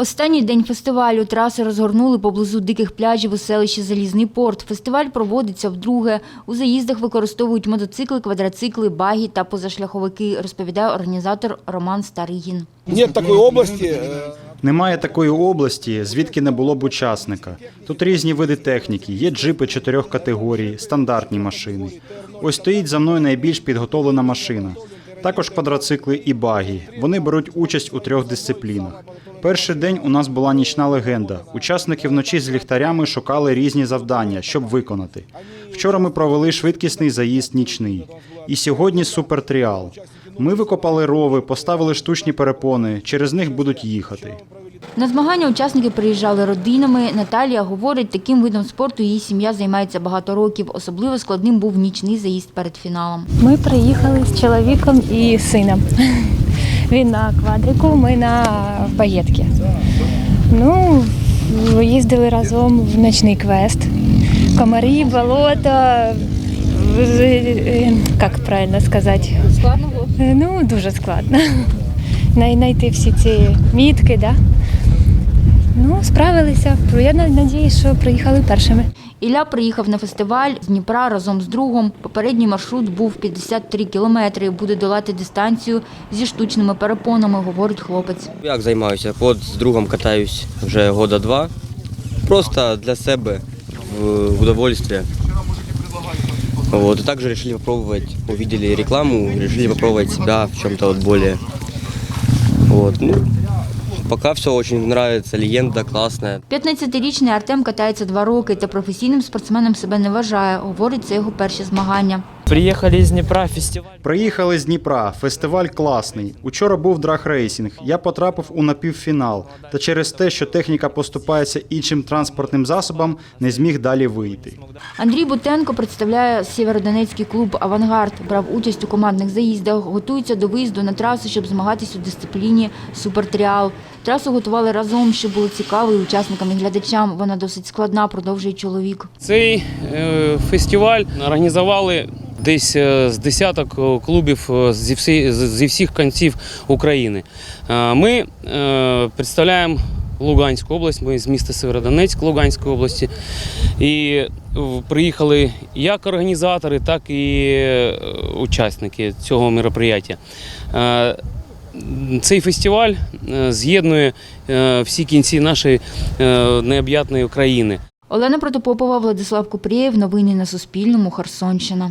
Останній день фестивалю траси розгорнули поблизу диких пляжів у селищі Залізний порт. Фестиваль проводиться вдруге. У заїздах використовують мотоцикли, квадроцикли, багі та позашляховики, розповідає організатор Роман Старигін. Нет такой области. э, Немає такої області, звідки не було б учасника. Тут різні види техніки, є джипи чотирьох категорій, стандартні машини. Ось стоїть за мною найбільш підготовлена машина. Також квадроцикли і багі. Вони беруть участь у трьох дисциплінах. Перший день у нас була нічна легенда. Учасники вночі з ліхтарями шукали різні завдання, щоб виконати. Вчора ми провели швидкісний заїзд нічний. І сьогодні супертріал. Ми викопали рови, поставили штучні перепони, через них будуть їхати. На змагання учасники приїжджали родинами. Наталія говорить, таким видом спорту її сім'я займається багато років. Особливо складним був нічний заїзд перед фіналом. Ми приїхали з чоловіком і сином. Він на квадрику, ми на багетці. Ну, їздили разом в ночний квест. Комарі, болото. е, Як правильно сказати? Складно було? Е, Ну, дуже складно. Най- Знайти всі ці мітки, да? Справилися. Я надію, що приїхали першими. Ілля приїхав на фестиваль з Дніпра разом з другом. Попередній маршрут був 53 кілометри. Буде долати дистанцію зі штучними перепонами, говорить хлопець. Як займаюся? От з другом катаюсь вже года два. Просто для себе в удовольствие. Вот. И также решили попробовать, увидели рекламу, решили попробовать себя в чем-то вот более. Вот. Ну, пока все очень нравится, легенда классная. 15-річний Артем катається два роки та професійним спортсменом себе не вважає. Говорить, це його перші змагання. Приехали из Днепра, фестиваль. Приїхали з Дніпра. Фестиваль класний. Учора був драг-рейсінг. Я потрапив у напівфінал. Та через те, що техніка поступається іншим транспортним засобам, не зміг далі вийти. Андрій Бутенко представляє Сєвєродонецький клуб Авангард. Брав участь у командних заїздах, готується до виїзду на трасу, щоб змагатись у дисципліні супертріал. Трасу готували разом, щоб було цікаво і учасникам і глядачам. Вона досить складна, продовжує чоловік. Цей е, фестиваль організували десь е, з десяток е, клубів е, зі, всі, зі всіх кінців України. Ми представляємо Луганську область, ми з міста Северодонецьк Луганської області. І приїхали як організатори, так і учасники цього мероприятия. Цей фестиваль з'єднує всі кінці нашої необ'ятної України. Олена Протопопова, Владислав Купрієв. Новини на Суспільному. Херсонщина.